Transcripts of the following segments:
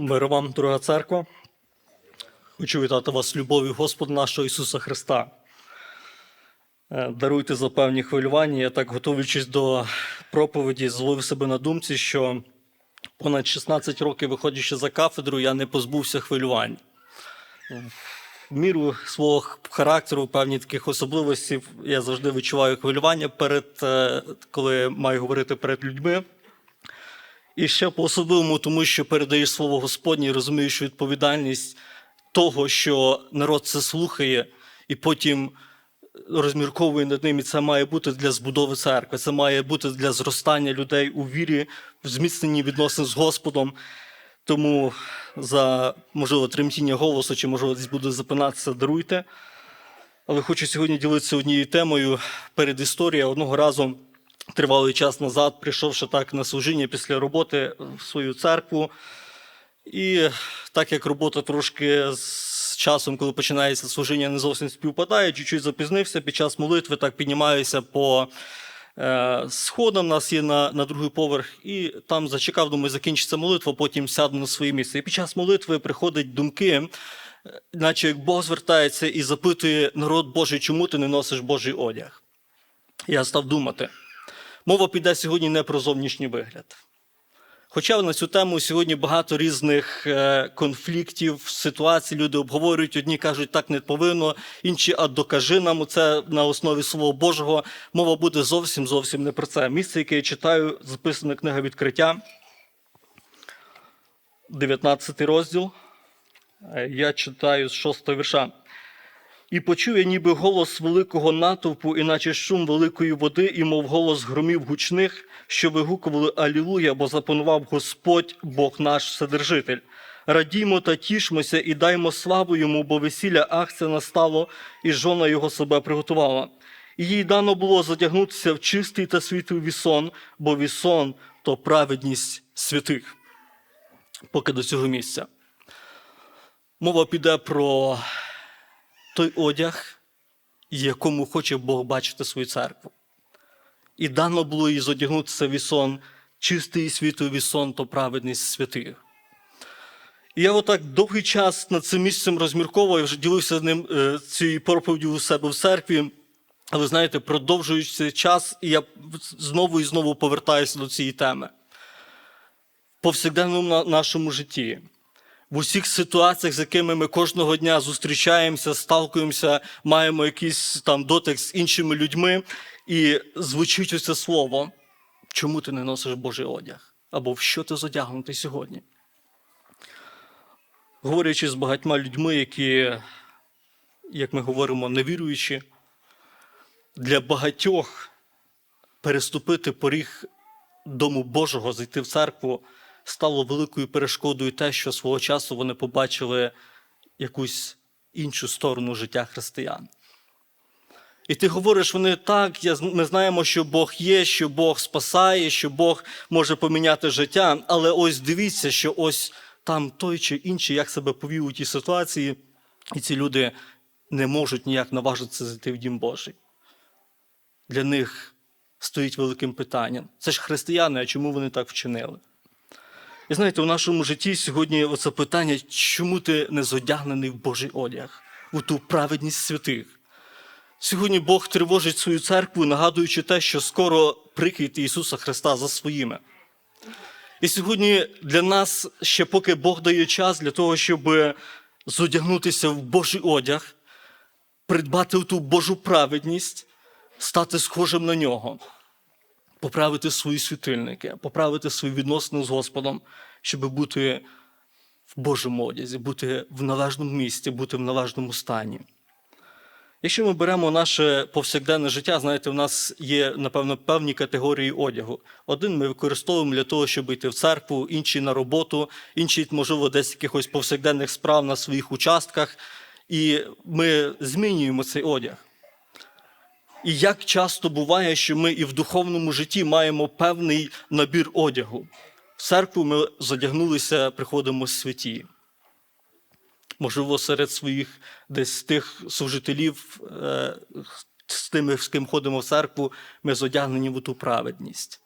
Мир вам, дорога церква. Хочу вітати вас любов'ю Господа нашого Ісуса Христа. Е, Даруйте за певні хвилювання. Я так, готуючись до проповіді, зловив себе на думці, що понад 16 років, виходячи за кафедру, я не позбувся хвилювань. В міру свого характеру, певні таких особливостей, я завжди відчуваю хвилювання перед, е, коли маю говорити перед людьми. І ще по-особливому, тому що передаєш слово Господнє і розумієш відповідальність того, що народ це слухає, і потім розмірковує над ним. І це має бути для збудови церкви, це має бути для зростання людей у вірі, в зміцненні відносин з Господом. Тому за можливо тремтіння голосу, чи можливо десь буду запинатися, даруйте. Але хочу сьогодні ділитися однією темою перед історією. Одного разу тривалий час назад, прийшовши так на служіння після роботи в свою церкву. І так як робота трошки з часом, коли починається служіння, не зовсім співпадає, чуть-чуть запізнився під час молитви, так піднімаюся по е, сходам, нас є на, на другий поверх, і там зачекав, думаю, закінчиться молитва, потім сяду на своє місце. І під час молитви приходять думки, е, наче як Бог звертається і запитує народ Божий, чому ти не носиш Божий одяг? Я став думати. Мова піде сьогодні не про зовнішній вигляд. Хоча на цю тему сьогодні багато різних е, конфліктів, ситуацій люди обговорюють. Одні кажуть, так не повинно, інші, а докажи нам це на основі Слова Божого. Мова буде зовсім зовсім не про це. Місце, яке я читаю, записана книга відкриття, 19 розділ. Е, Я читаю з 6 вірша. І почув я ніби голос великого натовпу, іначе шум великої води, і мов голос громів гучних, що вигукували Алілуя, бо запанував Господь, Бог наш Вседержитель. Радіймо та тішмося і даймо славу йому, бо весілля Ахця настало, і жона його себе приготувала. І їй дано було задягнутися в чистий та світлий вісон, бо вісон то праведність святих. Поки до цього місця. Мова піде про той одяг, якому хоче Бог бачити свою церкву. І дано було їй задягнутися в вісон, чистий і світлий вісон, то праведність святих. І я отак довгий час над цим місцем розмірковував, я вже ділився ним е, цією проповіддю у себе в церкві. Але знаєте, продовжуючи час, і я знову і знову повертаюся до цієї теми. В повсякденному нашому житті в усіх ситуаціях, з якими ми кожного дня зустрічаємося, сталкуємося, маємо якийсь там дотик з іншими людьми, і звучить оце слово, чому ти не носиш Божий одяг? Або в що ти зодягнутий сьогодні? Говорячи з багатьма людьми, які, як ми говоримо, невіруючі, для багатьох переступити поріг Дому Божого, зайти в церкву стало великою перешкодою те, що свого часу вони побачили якусь іншу сторону життя християн. І ти говориш, вони так, я, ми знаємо, що Бог є, що Бог спасає, що Бог може поміняти життя, але ось дивіться, що ось там той чи інший, як себе повів у тій ситуації, і ці люди не можуть ніяк наважитися зайти в Дім Божий. Для них стоїть великим питанням. Це ж християни, а чому вони так вчинили? І знаєте, у нашому житті сьогодні оце питання, чому ти не зодягнений в Божий одяг, у ту праведність святих. Сьогодні Бог тривожить свою церкву, нагадуючи те, що скоро прихід Ісуса Христа за своїми. І сьогодні для нас ще поки Бог дає час для того, щоб зодягнутися в Божий одяг, придбати ту Божу праведність, стати схожим на нього поправити свої світильники, поправити свої відносини з Господом, щоб бути в Божому одязі, бути в належному місці, бути в належному стані. Якщо ми беремо наше повсякденне життя, знаєте, у нас є, напевно, певні категорії одягу. Один ми використовуємо для того, щоб йти в церкву, інший на роботу, інший, можливо, десь якихось повсякденних справ на своїх участках. І ми змінюємо цей одяг. І як часто буває, що ми і в духовному житті маємо певний набір одягу. В церкву ми задягнулися, приходимо святі. Можливо, серед своїх десь тих служителів, е, з тими, з ким ходимо в церкву, ми зодягнені в ту праведність.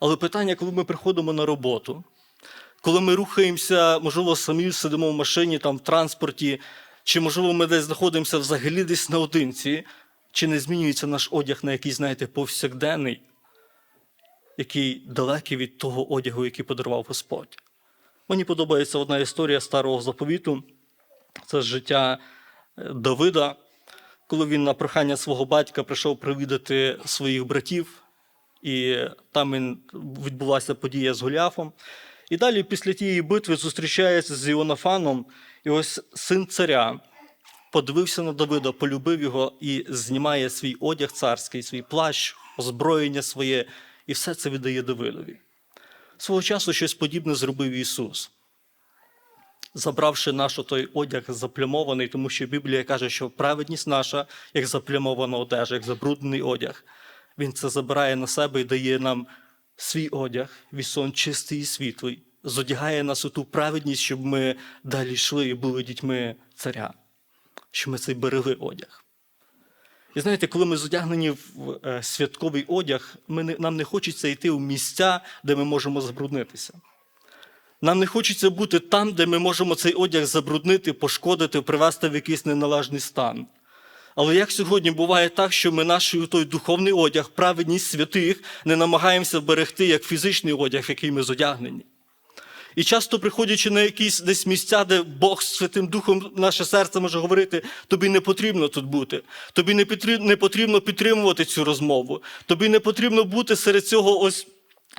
Але питання, коли ми приходимо на роботу, коли ми рухаємося, можливо, самі сидимо в машині, там, в транспорті, чи, можливо, ми десь знаходимося взагалі десь наодинці, чи не змінюється наш одяг на якийсь, знаєте, повсякденний, який далекий від того одягу, який подарував Господь. Мені подобається одна історія старого заповіту. Це життя е, Давида, коли він на прохання свого батька прийшов привідати своїх братів, і там відбулася подія з Голіафом. І далі, після тієї битви, зустрічається з Іонафаном, і ось син царя подивився на Давида, полюбив його і знімає свій одяг царський, свій плащ, озброєння своє, і все це віддає Давидові. Свого часу щось подібне зробив Ісус забравши наш той одяг заплямований, тому що Біблія каже, що праведність наша, як заплямована одежа, як забруднений одяг, Він це забирає на себе і дає нам свій одяг, вісон чистий і світлий, зодягає нас у ту праведність, щоб ми далі йшли і були дітьми царя, щоб ми цей берегли одяг. І знаєте, коли ми зодягнені в е, святковий одяг, ми не, нам не хочеться йти в місця, де ми можемо забруднитися. Нам не хочеться бути там, де ми можемо цей одяг забруднити, пошкодити, привести в якийсь неналежний стан. Але як сьогодні буває так, що ми наш той духовний одяг, праведність святих, не намагаємося берегти як фізичний одяг, який ми зодягнені. І часто приходячи на якісь десь місця, де Бог Святим Духом наше серце може говорити, тобі не потрібно тут бути, тобі не потрібно, підтримувати цю розмову, тобі не потрібно бути серед цього ось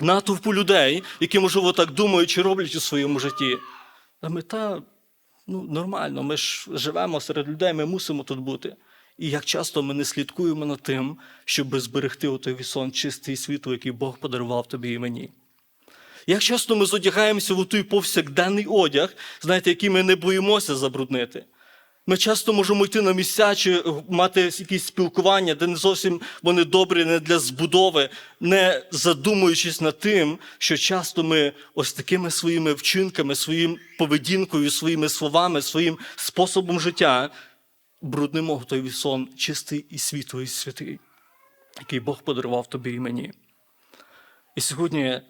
натовпу людей, які, можливо, так думають чи роблять у своєму житті. А мета ну, нормально, ми ж живемо серед людей, ми мусимо тут бути. І як часто ми не слідкуємо над тим, щоб зберегти отой вісон чистий світло, який Бог подарував тобі і мені. Як часто ми зодягаємося в той повсякденний одяг, знаєте, який ми не боїмося забруднити. Ми часто можемо йти на місця чи мати якісь спілкування, де не зовсім вони добрі, не для збудови, не задумуючись над тим, що часто ми ось такими своїми вчинками, своїм поведінкою, своїми словами, своїм способом життя бруднимо той вісон чистий і світлий, святий, який Бог подарував тобі і мені. І сьогодні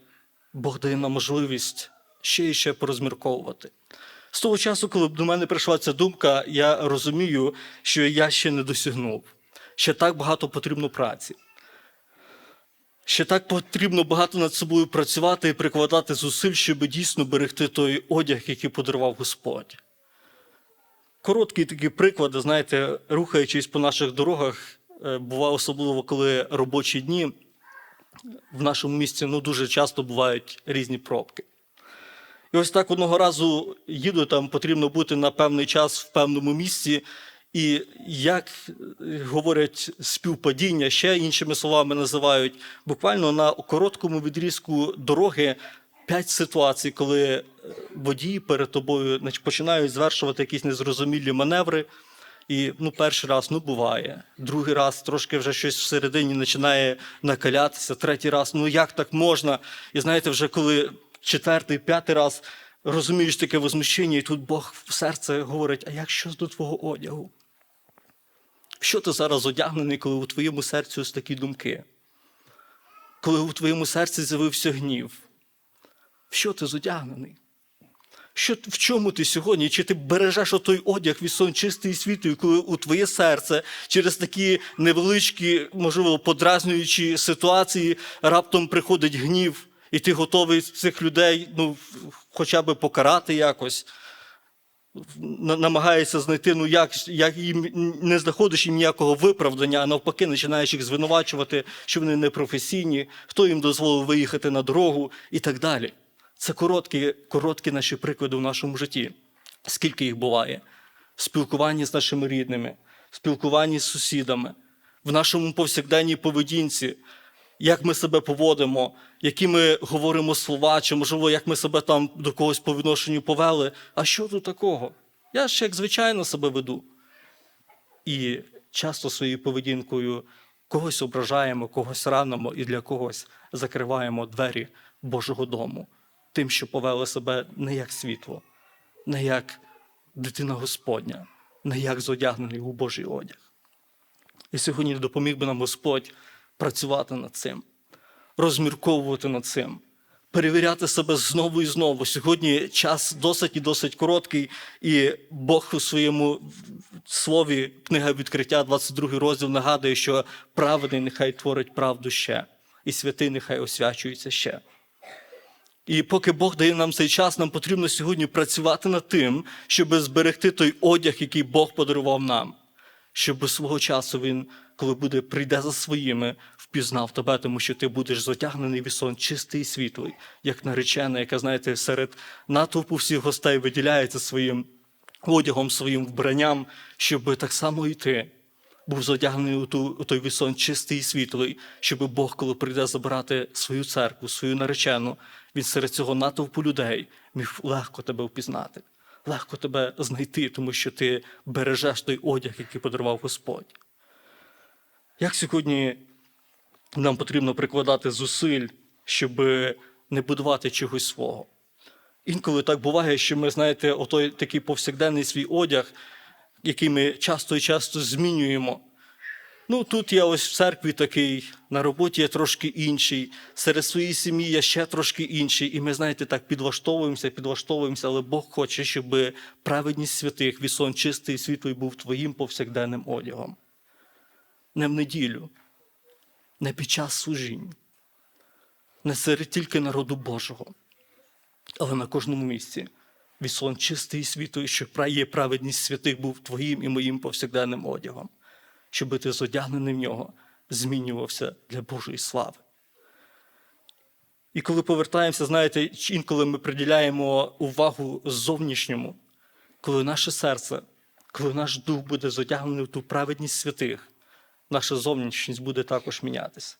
Бог дає нам можливість ще і ще порозмірковувати. З того часу, коли до мене прийшла ця думка, я розумію, що я ще не досягнув. Ще так багато потрібно праці. Ще так потрібно багато над собою працювати і прикладати зусиль, щоб дійсно берегти той одяг, який подарував Господь. Короткі такі приклади, знаєте, рухаючись по наших дорогах, е, буває особливо, коли робочі дні в нашому місті ну, дуже часто бувають різні пробки. І ось так одного разу їду, там потрібно бути на певний час в певному місці. І як говорять співпадіння, ще іншими словами називають, буквально на короткому відрізку дороги п'ять ситуацій, коли водії перед тобою починають звершувати якісь незрозумілі маневри. І ну, перший раз ну, буває, другий раз трошки вже щось всередині починає накалятися, третій раз, ну як так можна? І знаєте, вже коли четвертий, п'ятий раз розумієш таке возмущення, і тут Бог в серце говорить: а як щось до твого одягу? Що ти зараз одягнений, коли у твоєму серці ось такі думки? Коли у твоєму серці з'явився гнів? Що ти зодягнений? Що, В чому ти сьогодні? Чи ти бережеш отой одяг від сон чистий і світлий, коли у твоє серце через такі невеличкі, можливо, подразнюючі ситуації раптом приходить гнів, і ти готовий цих людей ну, хоча б покарати якось, намагаєшся знайти, ну як як їм не знаходиш їм ніякого виправдання, а навпаки, починаєш їх звинувачувати, що вони непрофесійні, хто їм дозволив виїхати на дорогу і так далі. Це короткі, короткі наші приклади в нашому житті. Скільки їх буває? В спілкуванні з нашими рідними, в спілкуванні з сусідами, в нашому повсякденній поведінці, як ми себе поводимо, які ми говоримо слова, чи, можливо, як ми себе там до когось по відношенню повели. А що тут такого? Я ж як звичайно себе веду. І часто своєю поведінкою когось ображаємо, когось ранимо і для когось закриваємо двері Божого дому тим, що повели себе не як світло, не як дитина Господня, не як зодягнений у Божий одяг. І сьогодні допоміг би нам Господь працювати над цим, розмірковувати над цим, перевіряти себе знову і знову. Сьогодні час досить і досить короткий, і Бог у своєму слові, книга відкриття, 22 розділ, нагадує, що праведний нехай творить правду ще, і святий нехай освячується ще. І поки Бог дає нам цей час, нам потрібно сьогодні працювати над тим, щоб зберегти той одяг, який Бог подарував нам, щоб свого часу він, коли буде прийде за своїми, впізнав тебе, тому що ти будеш затягнений вісон чистий і світлий, як наречена, яка, знаєте, серед натовпу всіх гостей виділяється своїм одягом, своїм вбранням, щоб так само і ти був задягнений у, ту, у той вісон чистий і світлий, щоб Бог, коли прийде забирати свою церкву, свою наречену, він серед цього натовпу людей міг легко тебе впізнати, легко тебе знайти, тому що ти бережеш той одяг, який подарував Господь. Як сьогодні нам потрібно прикладати зусиль, щоб не будувати чогось свого? Інколи так буває, що ми, знаєте, отой такий повсякденний свій одяг, який ми часто і часто змінюємо. Ну, тут я ось в церкві такий, на роботі я трошки інший, серед своєї сім'ї я ще трошки інший. І ми, знаєте, так підлаштовуємося, підлаштовуємося, але Бог хоче, щоб праведність святих, вісон чистий і світлий був твоїм повсякденним одягом. Не в неділю, не під час служінь, не серед тільки народу Божого, але на кожному місці. Вісон чистий і світлий, що є праведність святих був твоїм і моїм повсякденним одягом щоб ти зодягнений в нього змінювався для Божої слави. І коли повертаємося, знаєте, інколи ми приділяємо увагу зовнішньому, коли наше серце, коли наш дух буде зодягнений в ту праведність святих, наша зовнішність буде також мінятися.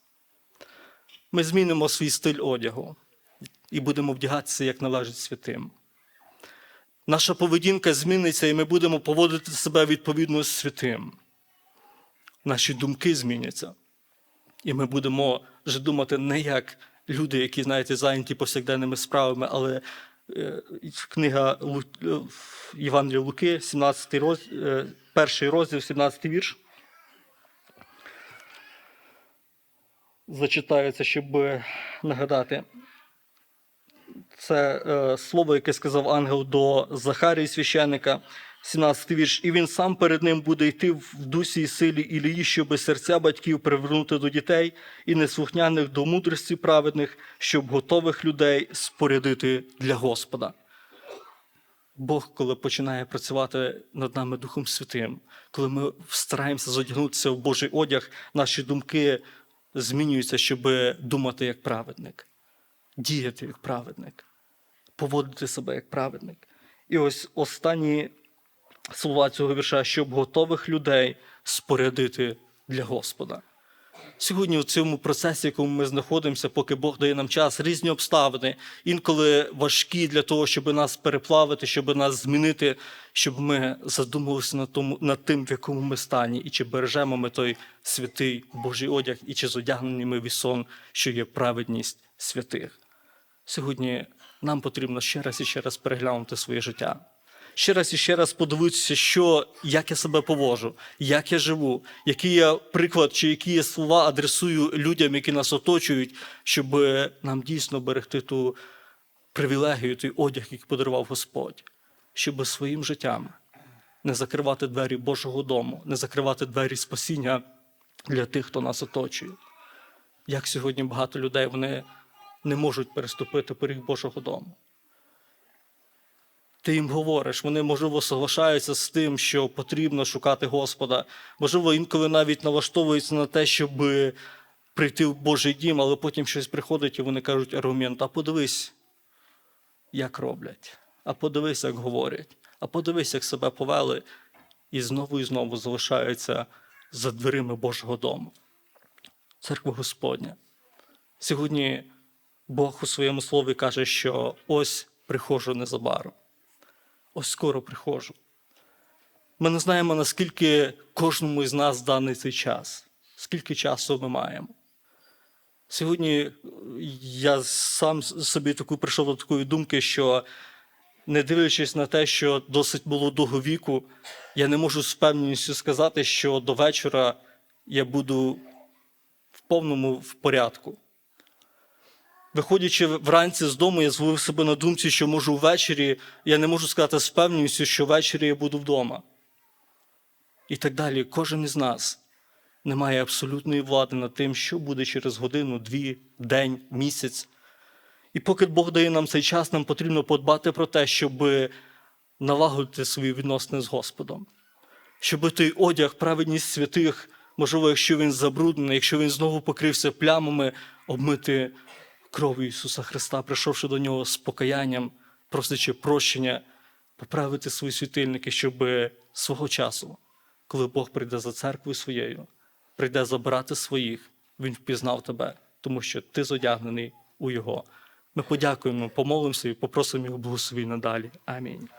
Ми змінимо свій стиль одягу і будемо вдягатися, як належить святим. Наша поведінка зміниться, і ми будемо поводити себе відповідно з святим наші думки зміняться. І ми будемо вже думати не як люди, які, знаєте, зайняті повсякденними справами, але е, книга Лу... Євангелія Луки, 17 розділ, е, перший розділ, 17 вірш. Зачитаю щоб нагадати. Це е, слово, яке сказав ангел до Захарії священника. 17 вірш, і він сам перед ним буде йти в дусі і силі Ілії, щоби серця батьків привернути до дітей і неслухняних до мудрості праведних, щоб готових людей спорядити для Господа. Бог, коли починає працювати над нами Духом Святим, коли ми стараємося задягнутися в Божий одяг, наші думки змінюються, щоб думати як праведник, діяти як праведник, поводити себе як праведник. І ось останні слова цього вірша, щоб готових людей спорядити для Господа. Сьогодні в цьому процесі, в якому ми знаходимося, поки Бог дає нам час, різні обставини, інколи важкі для того, щоб нас переплавити, щоб нас змінити, щоб ми задумалися над, тому, над тим, в якому ми стані, і чи бережемо ми той святий Божий одяг, і чи зодягнені ми вісон, що є праведність святих. Сьогодні нам потрібно ще раз і ще раз переглянути своє життя ще раз і ще раз подивитися, що, як я себе поводжу, як я живу, який я приклад чи які я слова адресую людям, які нас оточують, щоб нам дійсно берегти ту привілегію, той одяг, який подарував Господь, щоб своїм життям не закривати двері Божого дому, не закривати двері спасіння для тих, хто нас оточує. Як сьогодні багато людей вони не можуть переступити поріг Божого дому ти їм говориш, вони, можливо, соглашаються з тим, що потрібно шукати Господа. Можливо, інколи навіть налаштовуються на те, щоб прийти в Божий дім, але потім щось приходить, і вони кажуть аргумент: а подивись, як роблять, а подивись, як говорять, а подивись, як себе повели, і знову і знову залишаються за дверима Божого дому. Церква Господня. Сьогодні Бог у своєму слові каже, що ось приходжу незабаром ось скоро приходжу. Ми не знаємо, наскільки кожному із нас даний цей час, скільки часу ми маємо. Сьогодні я сам собі таку прийшов до такої думки, що, не дивлячись на те, що досить було довго віку, я не можу з впевненістю сказати, що до вечора я буду в повному в порядку. Виходячи вранці з дому, я зловив себе на думці, що можу ввечері, я не можу сказати з певністю, що ввечері я буду вдома. І так далі. Кожен із нас не має абсолютної влади над тим, що буде через годину, дві, день, місяць. І поки Бог дає нам цей час, нам потрібно подбати про те, щоб налагодити свої відносини з Господом. Щоб той одяг, праведність святих, можливо, якщо він забруднений, якщо він знову покрився плямами, обмити кров'ю Ісуса Христа, прийшовши до нього з покаянням, просячи прощення, поправити свої світильники, щоб свого часу, коли Бог прийде за церквою своєю, прийде забрати своїх, Він впізнав тебе, тому що ти зодягнений у Його. Ми подякуємо, помолимося і попросимо Його благословінь надалі. Амінь.